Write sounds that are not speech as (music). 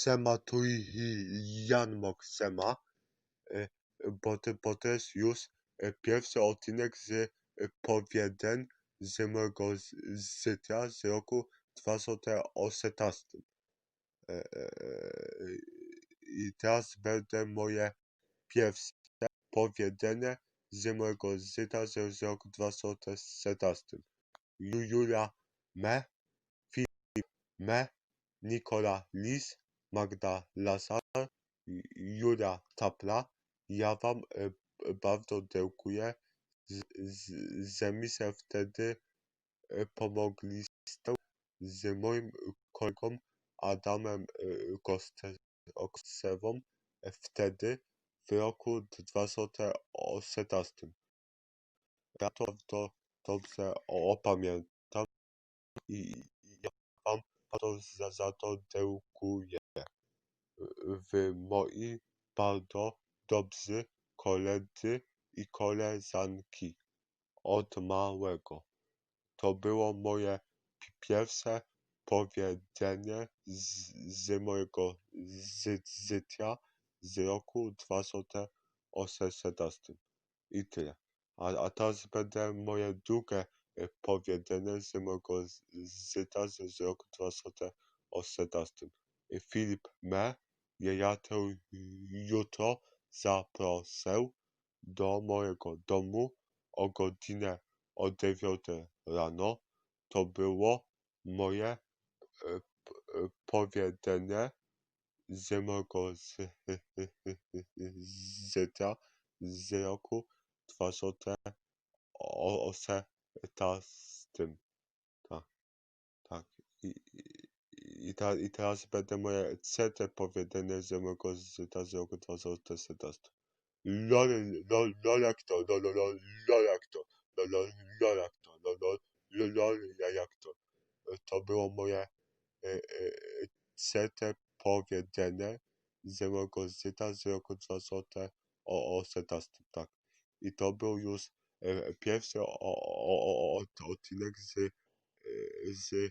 Sema tu i Jan Moksema, e, bo, to- bo to jest już e, pierwszy odcinek z e, powiedzeń z mojego z- życia z roku 2018. E, e, e, I teraz będę moje pierwsze powiedzenie z mojego życia z, roku 2017. Ju- Julia Me, Filip Me, Nikola Lis, Magda Lazar, Ju- Julia Tapla. Ja wam e, bardzo dziękuję, że mi się wtedy e, pomogliście z moim kolegą Adamem e, Koksewą wtedy w roku 2018. Ja to, to dobrze opamiętam i ja wam bardzo za, za to dziękuję. Wy moi bardzo dobrzy koledzy i koleżanki od małego. To było moje pi- pierwsze powiedzenie z, z mojego zy, życia z roku 2018. I tyle. A, a teraz będę moje drugie e, powiedzenie z mojego z- życia z, z roku 2018. E, Filip Me, ja, ja to jutro zaproszę do mojego domu o godzinę o 9 rano. To było moje e, e, powiedzenie z mojego z, (laughs) życia z roku 2018. Tak, tak. I, ta, I teraz będę moje trzecie powiedzenie z mojego życia z roku 2017. Lol, lol, lol jak to, lol, lol, lol, lol jak to, lol, lol, lol jak to, lol, lol, lol, lol ja- jak to. To było moje e, e, trzecie powiedzenie z mojego życia z roku 2018, tak. I to był już e, pierwszy o, o, o, odcinek z, e, z